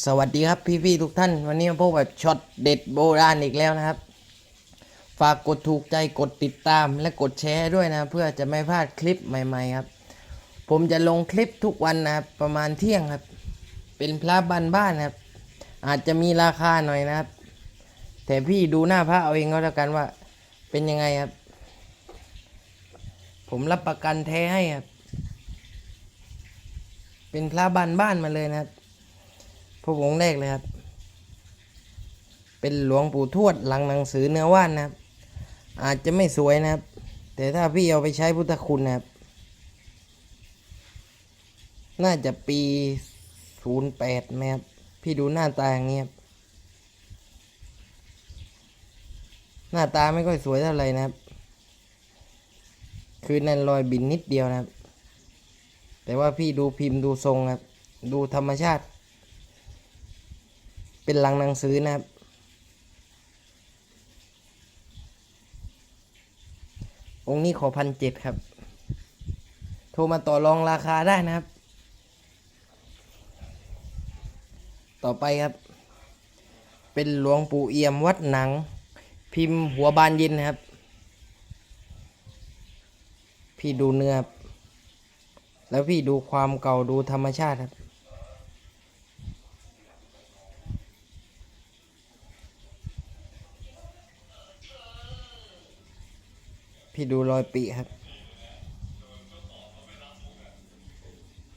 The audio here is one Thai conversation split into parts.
สวัสดีครับพี่ๆทุกท่าน วันนี้มาพบกับช็อตเด็ดโบราณอีกแล้วนะครับ ฝากกดถูกใจกดติดตามและกดแชร์ด้วยนะ เพื่อจะไม่พลาดคลิปใหม่ๆครับ ผมจะลงคลิปทุกวันนะครับประมาณเที่ยงครับ เป็นพระบ้านบ้านครับ อาจจะมีราคาหน่อยนะครับ แต่พี่ดูหน้าพระเอาเองก็แล้วกันว่า เป็นยังไงครับ ผมรับประกันแท้ให้ครับ เป็นพระบ้านบ้านมาเลยนะครับ พระองค์แรกเลยครับ เป็นหลวงปู่ทวดหลังหนังสือเนื้อว่านนะครับ อาจจะไม่สวยนะครับ แต่ถ้าพี่เอาไปใช้พุทธคุณนะครับ น่าจะปีศูนย์แปดนะครับ พี่ดูหน้าตาอย่างเงี้ยครับ หน้าตาไม่ค่อยสวยเท่าไหร่นะครับ คือนั่นรอยบินนิดเดียวนะครับ แต่ว่าพี่ดูพิมพ์ดูทรงครับ ดูธรรมชาติ เป็นลังหนังสือนะครับ องค์นี้ขอพันเจ็ดครับ โทรมาต่อรองราคาได้นะครับ ต่อไปครับ เป็นหลวงปู่เอี่ยมวัดหนัง พิมพ์หัวบานเย็นนะครับ พี่ดูเนื้อครับแล้วพี่ดูความเก่าดูธรรมชาติครับ พี่ดูรอยปีครับ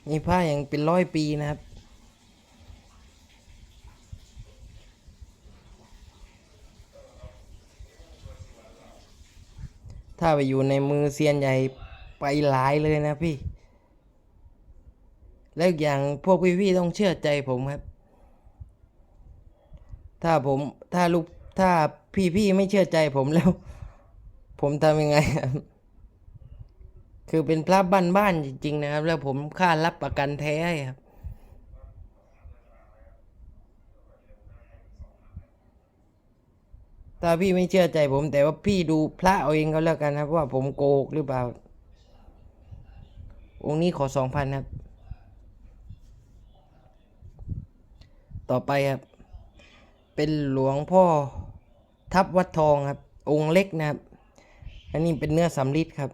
นี่ผ้ายังเป็นร้อยปีนะครับ ถ้าไปอยู่ในมือเซียนใหญ่ไปหลายเลยนะพี่ แล้วอีกอย่างพวกพี่ๆต้องเชื่อใจผมครับ ถ้าผมถ้าลูกถ้าพี่ๆไม่เชื่อใจผมแล้ว ผมทำยังไงครับ คือเป็นพระบ้านๆจริง ๆ นะครับ แล้วผมค่ารับประกันแท้ครับถ้าพี่ไม่เชื่อใจผม แต่ว่าพี่ดูพระเอาเองก็แล้วกันครับ ว่าผมโกหกหรือเปล่า องค์นี้ขอสองพันครับ ต่อไปครับ เป็นหลวงพ่อทับวัดทองครับ องค์เล็กนะครับ อันนี้เป็นเนื้อสำลิดครับ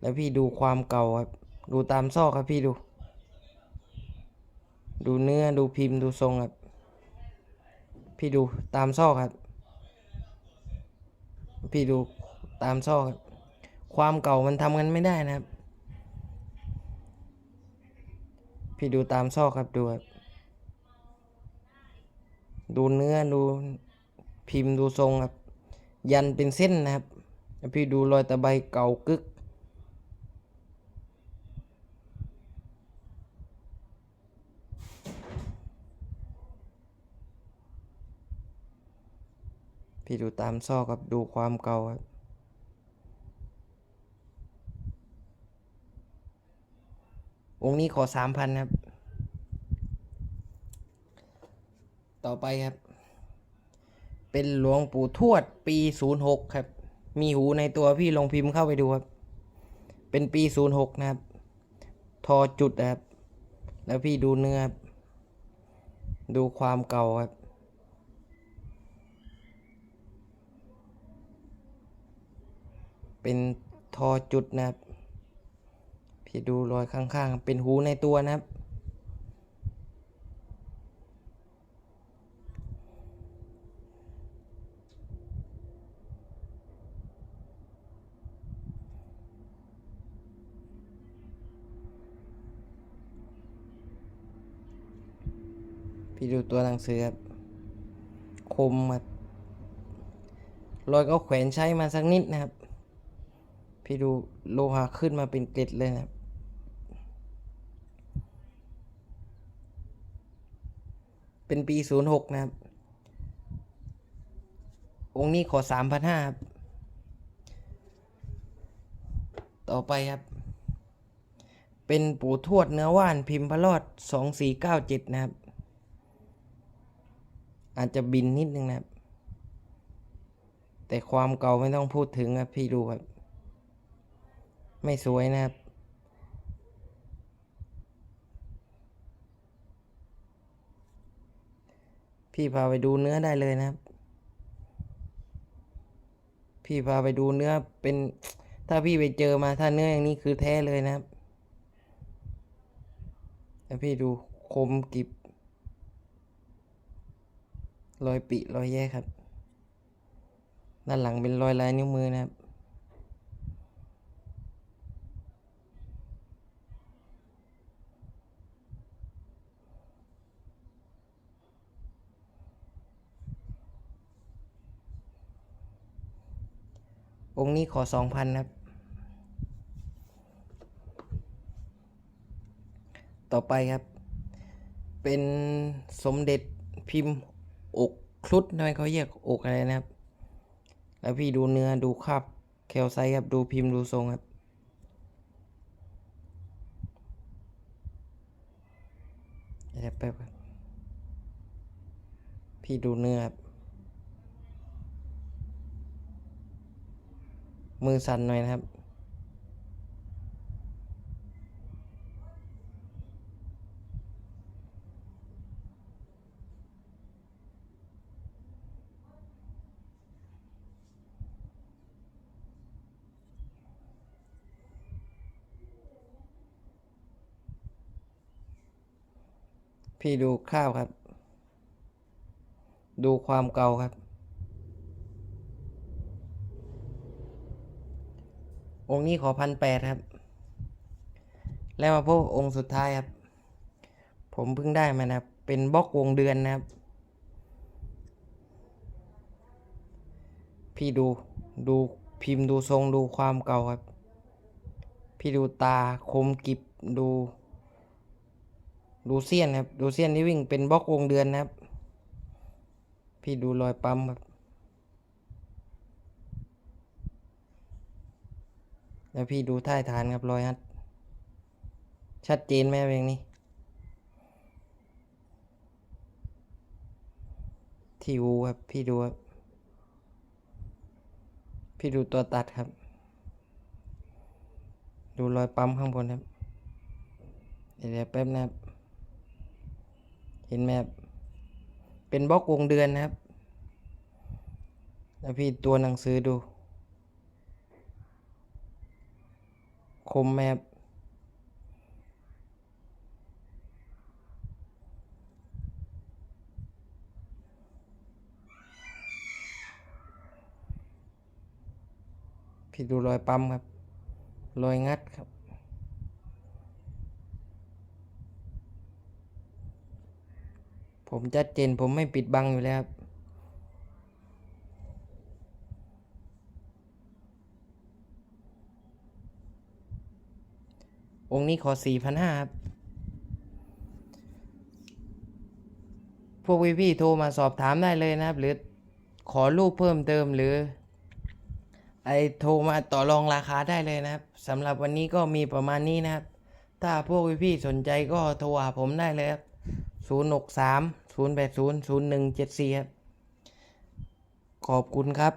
แล้วพี่ดูความเก่าครับ ดูตามซอกครับพี่ดู ดูเนื้อดูพิมพ์ดูทรงครับ พี่ดูตามซอกครับ พี่ดูตามซอกครับ ความเก่ามันทำกันไม่ได้นะครับ พี่ดูตามซอกครับดูครับ ดูเนื้อดูพิมพ์ดูทรงครับ ยันเป็นเส้นนะครับ พี่ดูรอยตะไบเก่ากึก พี่ดูตามซอกครับ ดูความเก่าครับองค์นี้ขอสามพันครับ ต่อไปครับ เป็นหลวงปู่ทวดปีศูนย์หกครับ มีหูในตัวพี่ลงพิมพ์เข้าไปดูครับ เป็นปีศูนย์หกนะครับ ทอจุดครับ แล้วพี่ดูเนื้อดูความเก่าครับเป็นทอจุดนะครับ พี่ดูรอยข้างๆ เป็นหูในตัวนะครับ พี่ดูตัวหนังสือครับ คมมารอยก็แขวนใช้มาสักนิดนะครับ พี่ดูโลหะขึ้นมาเป็นเกล็ดเลยนะครับ เป็นปีศูนย์หกนะครับ องค์นี้ขอสามพันห้าครับ ต่อไปครับ เป็นปู่ทวดเนื้อว่านพิมพ์พระรอดสองสี่เก้าเจ็ดนะครับ อาจจะบินนิดนึงนะครับ แต่ความเก่าไม่ต้องพูดถึงครับพี่ดูครับ ไม่สวยนะครับ พี่พาไปดูเนื้อได้เลยนะครับ พี่พาไปดูเนื้อเป็นถ้าพี่ไปเจอมาถ้าเนื้ออย่างนี้คือแท้เลยนะครับ แล้วพี่ดูคมกิบ รอยปิรอยแย่ครับ ด้านหลังเป็นรอยลายนิ้วมือนะครับ องค์นี้ขอสองพันครับ ต่อไปครับ เป็นสมเด็จพิมพ์ อกครุฑทำไมเขาเรียกอกอะไรนะครับ แล้วพี่ดูเนื้อดูคราบแคลไซต์ครับดูพิมพ์ดูทรงครับเดี๋ยวแป๊บครับพี่ดูเนื้อครับมือสั่นหน่อยนะครับ พี่ดูข้าวครับ ดูความเก่าครับ องค์นี้ขอพันแปดครับ แล้วมาพบองค์สุดท้ายครับ ผมเพิ่งได้มานะครับ เป็นบล็อกวงเดือนนะครับ พี่ดูดูพิมพ์ดูทรงดูความเก่าครับ พี่ดูตาคมกิบดู ดูเสี้ยนครับดูเสี้ยนที่วิ่งเป็นบล็อกวงเดือนนะครับ พี่ดูรอยปั๊มครับแล้วพี่ดูท่ายฐานครับรอยฮัดชัดเจนไหมเพลงนี้ ที่วูครับ พี่ดูครับ พี่ดูตัวตัดครับ ดูรอยปั๊มข้างบนครับ เดี๋ยวแป๊บนะครับ เห็นไหมครับ เป็นบล็อกวงเดือนนะครับแล้วพี่ตัวหนังสือดู คมไหมครับพี่ดูรอยปั๊มครับ รอยงัดครับ ผมชัดเจนผมไม่ปิดบังอยู่แล้วครับองค์นี้ขอสี่พันห้าครับ พวกพี่ๆโทรมาสอบถามได้เลยนะครับ หรือขอรูปเพิ่มเติมหรือ ไอโทรมาต่อรองราคาได้เลยนะครับสำหรับวันนี้ก็มีประมาณนี้นะครับ ถ้าพวกพี่ๆสนใจก็โทรหาผมได้เลยครับ ศูนย์หกสามศูนย์แปดศูนย์ศูนย์หนึ่งเจ็ดสี่ครับ ขอบคุณครับ